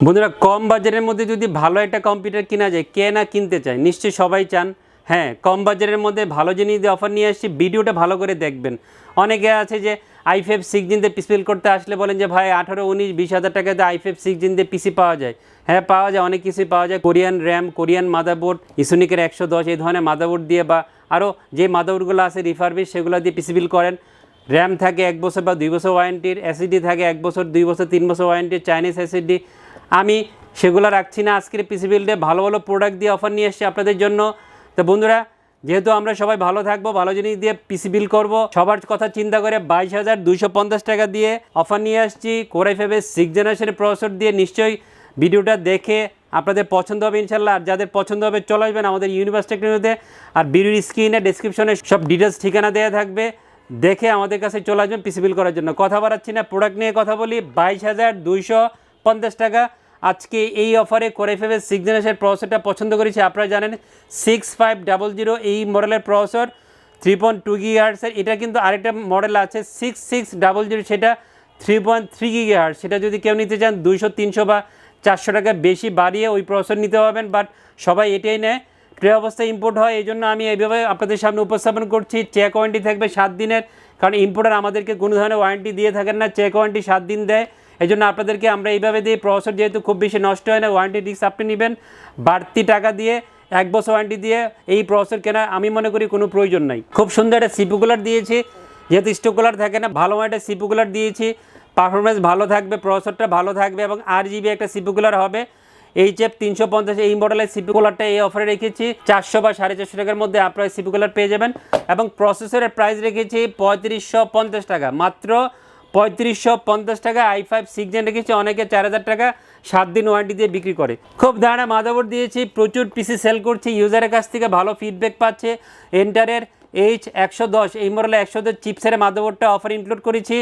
বন্ধুরা, কম বাজারের মধ্যে যদি ভালো একটা কম্পিউটার কেনা যায়, কে না কিনতে চায়? নিশ্চয়ই সবাই চান। হ্যাঁ কম বাজারের মধ্যে ভালো জিনিস দিয়ে অফার নিয়ে আসছি, ভিডিওটা ভালো করে দেখবেন। অনেকে আছে যে আই ফাইভ সিক্স জিন দিয়ে পিসিবিল করতে আসলে বলেন যে, ভাই, আঠারো, উনিশ, বিশ হাজার টাকাতে আই ফাইভ সিক্স পিসি পাওয়া যায়। হ্যাঁ পাওয়া যায়, অনেক কিছুই পাওয়া যায়। কোরিয়ান র্যাম, কোরিয়ান মাদারবোর্ড, ইসোনিকের একশো দশ, এই ধরনের মাদারবোর্ড দিয়ে বা আরও যে মাদারবোর্ডগুলো আছে রিফারবিশ সেগুলো দিয়ে পিসিবিল করেন। র্যাম থাকে এক বছর বা দুই বছর ওয়ারেন্টির এসিডি থাকে এক বছর, দুই বছর, তিন বছর ওয়ারেন্টির চাইনিজ এসিডি আমি সেগুলো রাখছি না। আজকের পিসি বিল্ডে ভালো ভালো প্রোডাক্ট দিয়ে অফার নিয়ে এসেছি আপনাদের জন্য। তো বন্ধুরা, যেহেতু আমরা সবাই ভালো থাকব, ভালো জিনিস দিয়ে পিসি বিল করব, সবার কথা চিন্তা করে বাইশ হাজার দুইশো পঞ্চাশ টাকা দিয়ে অফার নিয়ে আসছি কোরাই ফেভের সিক্স জেনারেশনের প্রসেসর দিয়ে নিশ্চয়ই ভিডিওটা দেখে আপনাদের পছন্দ হবে ইনশাল্লাহ আর যাদের পছন্দ হবে, চলে আসবেন আমাদের ইউনিভার্স টেকনোলজিতে আর ভিডিওর স্ক্রিনে ডিসক্রিপশনে সব ডিটেলস ঠিকানা দেওয়া থাকবে। দেখে আমাদের কাছে চলে আসবেন পিসি বিল করার জন্য। কথা বাড়াচ্ছি না প্রোডাক্ট নিয়ে কথা বলি। বাইশ হাজার দুইশো পঞ্চাশ টাকা। আজকে এই অফারে করে ফেবে সিক্স প্রসেসরটা পছন্দ করেছি, আপনারা জানেন সিক্স ফাইভ ডাবল জিরো এই মডেলের processor three point two giga হার্টসের এটা কিন্তু আরেকটা মডেল আছে সিক্স সিক্স ডাবল জিরো সেটা three point three giga hertz সেটা যদি কেউ নিতে চান, দুইশো, তিনশো বা চারশো টাকা বেশি বাড়িয়ে ওই প্রসেসর নিতে পারবেন বাট সবাই এটাই নেয়। ট্রে অবস্থায় ইম্পোর্ট হয়, এই জন্য আমি এইভাবে আপনাদের সামনে উপস্থাপন করছি। চেক ওয়ারেন্টি থাকবে সাত দিনের, কারণ ইম্পোর্টার আমাদেরকে কোনো ধরনের ওয়ারেন্টি দিয়ে থাকেন না। চেক ওয়ারেন্টি সাত দিন দেয়। এই জন্য আপনাদেরকে আমরা এইভাবে দিয়ে প্রসেসর যেহেতু খুব বেশি নষ্ট হয় না ওয়ারেন্টি ডিস্ক আপনি নেবেন। বাড়তি টাকা দিয়ে, এক বছর ওয়ারেন্টি দিয়ে এই প্রসেসর কেনা আমি মনে করি কোনো প্রয়োজন নাই। খুব সুন্দর একটা সিপু কুলার দিয়েছি, যেহেতু স্টোক কুলার থাকে না, ভালো একটা সিপু কুলার দিয়েছি। পারফরমেন্স ভালো থাকবে প্রসেসরটা ভালো থাকবে এবং আর জিবি একটা সিপু কুলার হবে। এইচ এফ তিনশো পঞ্চাশ এই মডেলের সিপি কুলারটা এই অফারে রেখেছি, চারশো বা সাড়ে চারশো টাকার মধ্যে আপনারা সিপি কুলার পেয়ে যাবেন। এবং প্রসেসরের প্রাইস রেখেছি পঁয়ত্রিশশো পঞ্চাশ টাকা, মাত্র পঁয়ত্রিশশো পঞ্চাশ টাকা আই ফাইভ সিক্স জেন রেখেছি, অনেকে চার হাজার টাকা সাত দিন ওয়ারেন্টি দিয়ে বিক্রি করে। খুব দাঁড়া মাদাবোর্ড দিয়েছি, প্রচুর পিসি সেল করছি ইউজারের কাছ থেকে ভালো ফিডব্যাক পাচ্ছে। এন্টারের এইচ একশো দশ, এই মডেলে একশো দশ চিপসের মাদাবোর্ডটা অফার ইনক্লুড করেছি।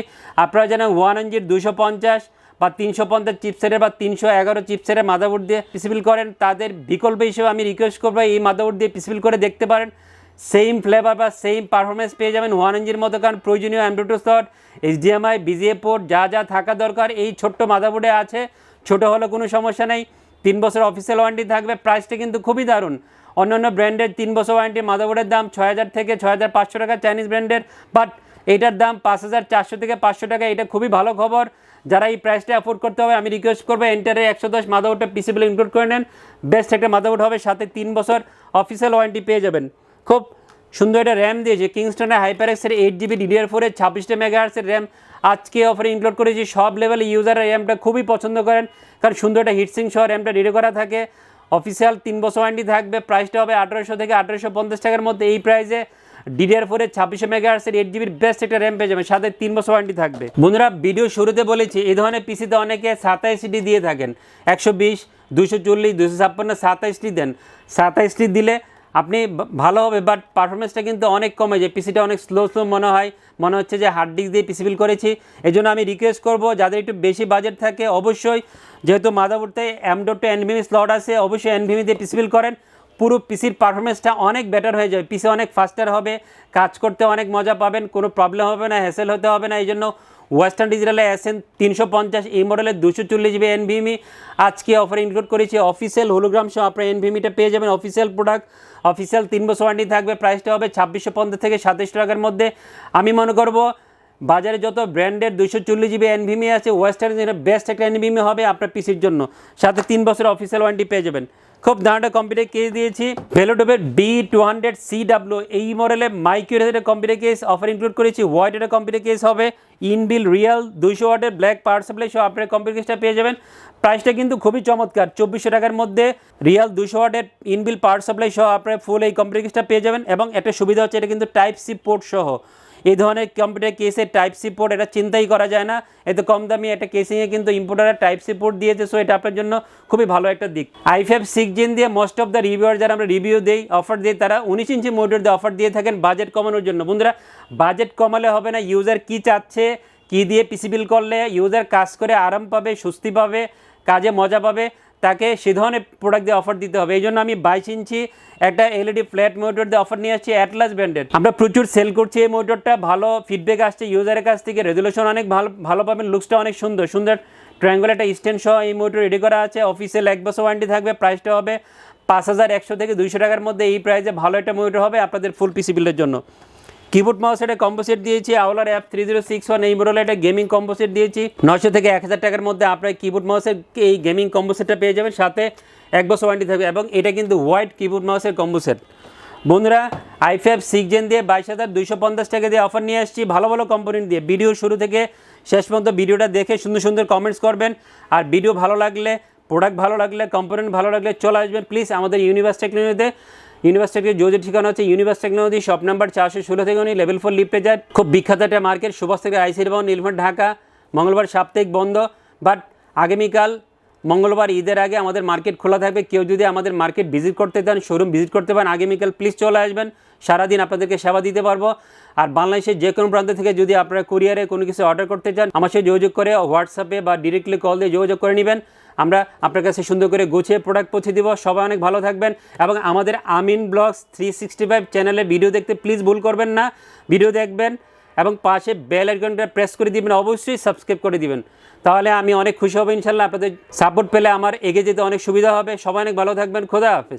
আপনারা জানেন ওয়ান এনজির দুশো পঞ্চাশ বা তিনশো পঞ্চাশ চিপসেটের বা তিনশো এগারো চিপসেটের মাদাবোর্ড দিয়ে পিসিবিল করেন। তাদের বিকল্প হিসেবে আমি রিকোয়েস্ট করব, এই মাদাবোর্ড দিয়ে পিসিবিল করে দেখতে পারেন। সেম ফ্লেভার বা সেম পারফরমেন্স পেয়ে যাবেন ওয়ান এনজির মতো কারণ প্রয়োজনীয় অ্যান্ড্রয়েড স্লট এইচডিএমআই বিজিএ পোর্ট যা যা থাকা দরকার, এই ছোট্ট মাদাবোর্ডে আছে। ছোট হলে কোনো সমস্যা নেই। তিন বছর অফিসিয়াল ওয়ারেন্টি থাকবে। প্রাইসটা কিন্তু খুবই দারুণ। অন্যান্য ব্র্যান্ডের তিন বছর ওয়ারেন্টি মাদাবোর্ডের দাম ছয় হাজার থেকে ছয় হাজার পাঁচশো টাকা চাইনিজ ব্র্যান্ডের বাট এইটার দাম পাঁচ হাজার চারশো থেকে পাঁচশো টাকা, এটা খুবই ভালো খবর। যারা এই প্রাইসটা অ্যাফোর্ড করতে হবে, আমি রিকোয়েস্ট করব এন্টারে একশো দশ মাদাবোর্ডটা পিসিবল ইনক্লুড করে নেন। বেস্ট একটা মাদাবোর্ড হবে, সাথে তিন বছর অফিসিয়াল ওয়ারেন্টি পেয়ে যাবেন। খুব সুন্দর একটা র্যাম দিয়েছে। কিংস্টনের হাইপার এক্সের এইট জিবি ডিডিআর ফোরের ছাব্বিশটা মেগাহার্সের র্যাম আজকে অফারে ইনক্লুড করেছি। সব লেভেলে ইউজার র্যামটা খুবই পছন্দ করেন। কারণ সুন্দর একটা হিটসিং সহ র্যামটা রেডি করা থাকে। অফিসিয়াল তিন বছর ওয়ারেন্টি থাকবে। প্রাইসটা হবে আঠারোশো থেকে আঠারোশো পঞ্চাশ টাকার মধ্যে। এই প্রাইসে ডিডিআর ফোরের ছাব্বিশশো মেগাহার্সের এইট জিবির বেস্ট একটা র্যাম পেয়ে যাবে সাথে তিন বছর ওয়ারেন্টি থাকবে। বন্ধুরা ভিডিও শুরুতে বলেছি, এই ধরনের পিসিতে অনেকে সাতাইশ সাতাইশটি দিয়ে থাকেন। একশো বিশ দুশো চল্লিশ দুশো ছাপ্পান্ন সাতাইশটি দেন। সাতাইশটি দিলে আপনি ভালো হবে বাট পারফরমেন্সটা কিন্তু অনেক কমে যায়। পিসিটা অনেক স্লো স্লো মনে হয়। মনে হচ্ছে যে হার্ড ডিস্ক দিয়ে পিসি বিল করেছি। এই জন্য আমি রিকোয়েস্ট করব, যাদের একটু বেশি বাজেট থাকে, অবশ্যই যেহেতু মাদাবোর্ডতে M dot two NVMe slot আছে, অবশ্যই এনভিমি দিয়ে পিসি বিল করেন। পুরো পিসির পারফরমেন্সটা অনেক বেটার হয়ে যাবে পিসি অনেক ফাস্টার হবে, কাজ করতে অনেক মজা পাবেন, কোনো প্রবলেম হবে না হ্যাসেল হতে হবে না। এই জন্য ওয়েস্টার্ন ডিজিটালে এসেন তিনশো পঞ্চাশ এই মডেলের দুশো চল্লিশ জিবি এনভিমি আজকে অফার ইনক্লুড করেছি অফিসিয়াল হোলোগ্রাম সহ আপনার এনভিমিটা পেয়ে যাবেন। অফিসিয়াল প্রোডাক্ট অফিসিয়াল তিন বছর ওয়ারেন্টি থাকবে। প্রাইসটা হবে ছাব্বিশশো পঞ্চাশ থেকে সাতাশশো টাকার মধ্যে। আমি মনে করব, বাজারে যত ব্র্যান্ডের দুশো চল্লিশ জিবি এনভিমি আছে, ওয়েস্টার্ন বেস্ট একটা এনভিমি হবে আপনার পিসির জন্য। সাথে তিন বছর অফিসিয়াল ওয়ারেন্টি পেয়ে যাবেন। খুব দাঁড়াটা কম্পিউটার কেস দিয়েছি। ভেলোটোপের B two hundred C W এই মডেলে মাইকিউরের কম্পিউটার কেস অফার ইনক্লুড করেছি। ওয়াইটের কম্পিউটার কেস হবে। ইনবিল রিয়াল দুইশো ওয়াটের ব্ল্যাক পাওয়ার সাপ্লাই সহ আপনার কম্পিউটার কেসটা পেয়ে যাবেন। প্রাইসটা কিন্তু খুবই চমৎকার, চব্বিশশো টাকার মধ্যে রিয়াল দুশো ওয়াটের ইনবিল পাওয়ার সাপ্লাই সহ আপনার ফুল এই কম্পিউটার কেসটা পেয়ে যাবেন এবং একটা সুবিধা হচ্ছে এটা কিন্তু টাইপ সি পোর্ট সহ। এই ধরনের কম্পিউটার কেসে টাইপ সি পোর্ট এটা চিন্তাই করা যায় না। এত কম দামি একটা কেসিংয়ে কিন্তু ইম্পোর্টাররা টাইপ সি পোর্ট দিয়েছে সো এটা আপনার জন্য খুবই ভালো একটা দিক। আই সিক্স জেন দিয়ে মোস্ট অফ দ্য রিভিউয়ার যারা আমরা রিভিউ দেই অফার দিই, তারা উনিশ ইঞ্চি মোটর দিয়ে অফার দিয়ে থাকেন বাজেট কমানোর জন্য। বন্ধুরা বাজেট কমালে হবে না ইউজার কি চাচ্ছে, কি দিয়ে পিসি বিল করলে ইউজার কাজ করে আরাম পাবে, স্বস্তি পাবে, কাজে মজা পাবে। তাকে সে ধরনের প্রোডাক্ট দিয়ে অফার দিতে হবে। এই জন্য আমি বাইশ ইঞ্চি একটা এলইডি ফ্ল্যাট মোটর দিয়ে অফার নিয়ে আসছি অ্যাটলাস ব্র্যান্ডেড আমরা প্রচুর সেল করছি এই মোটরটা ভালো ফিডব্যাক আসছে ইউজারের কাছ থেকে রেজুলেশন অনেক ভালো ভালো পাবেন লুকসটা অনেক সুন্দর। সুন্দর ট্রায়াঙ্গল একটা স্ট্যান্ড সহ এই মোটর রেডি করা আছে অফিসিয়াল এক বছর ওয়ারেন্টি থাকবে প্রাইসটা হবে পাঁচ হাজার একশো থেকে দুইশো টাকার মধ্যে, এই প্রাইসে ভালো একটা মোটর হবে আপনাদের ফুল পিসি বিলের জন্য। কিবোর্ড মাউস একটা কম্পোসিট দিয়েছি, আওলার app three zero six one এই মডেল একটা গেমিং কম্পোসিট দিয়েছি। নশো থেকে এক হাজার টাকার মধ্যে আপনার কিবোর্ড মাউসের এই গেমিং কম্পোসিটটা পেয়ে যাবেন, সাথে এক বছর ওয়ারেন্টি থাকবে, এবং এটা কিন্তু হোয়াইট কিবোর্ড মাউসের কম্পোসিট বন্ধুরা আই ফাইভ সিক্স জেন দিয়ে বাইশ হাজার দুইশো পঞ্চাশ টাকা দিয়ে অফার নিয়ে আসছি, ভালো ভালো কম্পোনেন্ট দিয়ে। ভিডিও শুরু থেকে শেষ পর্যন্ত ভিডিওটা দেখে সুন্দর সুন্দর কমেন্টস করবেন, আর ভিডিও ভালো লাগলে প্রোডাক্ট ভালো লাগলে কম্পোনেন্ট ভালো লাগলে চলে আসবেন প্লিজ আমাদের ইউনিভার্স টেকনোলজিতে ইউনিভার্স টেকনোলজি যোজের ঠিকানা হচ্ছে ইউনিভার্স টেকনোলজি শপ নাম্বার চারশো ষোলো থেকে উনি লেভেল ফোর যায় খুব বিখ্যাত একটা মার্কেট সুভাষ থেকে আইসির ভবন, নীলফামারী, ঢাকা। মঙ্গলবার সাপ্তাহিক বন্ধ। বাট আগামীকাল, মঙ্গলবার, ঈদের আগে আমাদের মার্কেট খোলা থাকবে। কেউ যদি আমাদের মার্কেট ভিজিট করতে চান শোরুম ভিজিট করতে পারেন, আগামীকাল প্লিজ চলে আসবেন। সারাদিন আপনাদেরকে সেবা দিতে পারব। আর বাংলাদেশের যে কোনো প্রান্ত থেকে যদি আপনারা কুরিয়ারে কোনো কিছু অর্ডার করতে চান, আমার সাথে যোগাযোগ করে হোয়াটসঅ্যাপে বা ডিরেক্টলি কল দিয়ে যোগাযোগ করে নেবেন। আমরা আপনার কাছে সুন্দর করে গুছিয়ে প্রোডাক্ট পৌঁছে দিব। সবাই অনেক ভালো থাকবেন এবং আমাদের Amin blogs three sixty five চ্যানেলে ভিডিও দেখতে প্লিজ ভুল করবেন না। ভিডিও দেখবেন এবং পাশে বেল আইকনটা প্রেস করে দিবেন, অবশ্যই সাবস্ক্রাইব করে দিবেন। তাহলে আমি অনেক খুশি হব ইনশাল্লাহ। আপনাদের সাপোর্ট পেলে আমার এগিয়ে যেতে অনেক সুবিধা হবে। সবাই অনেক ভালো থাকবেন। খোদা হাফেজ।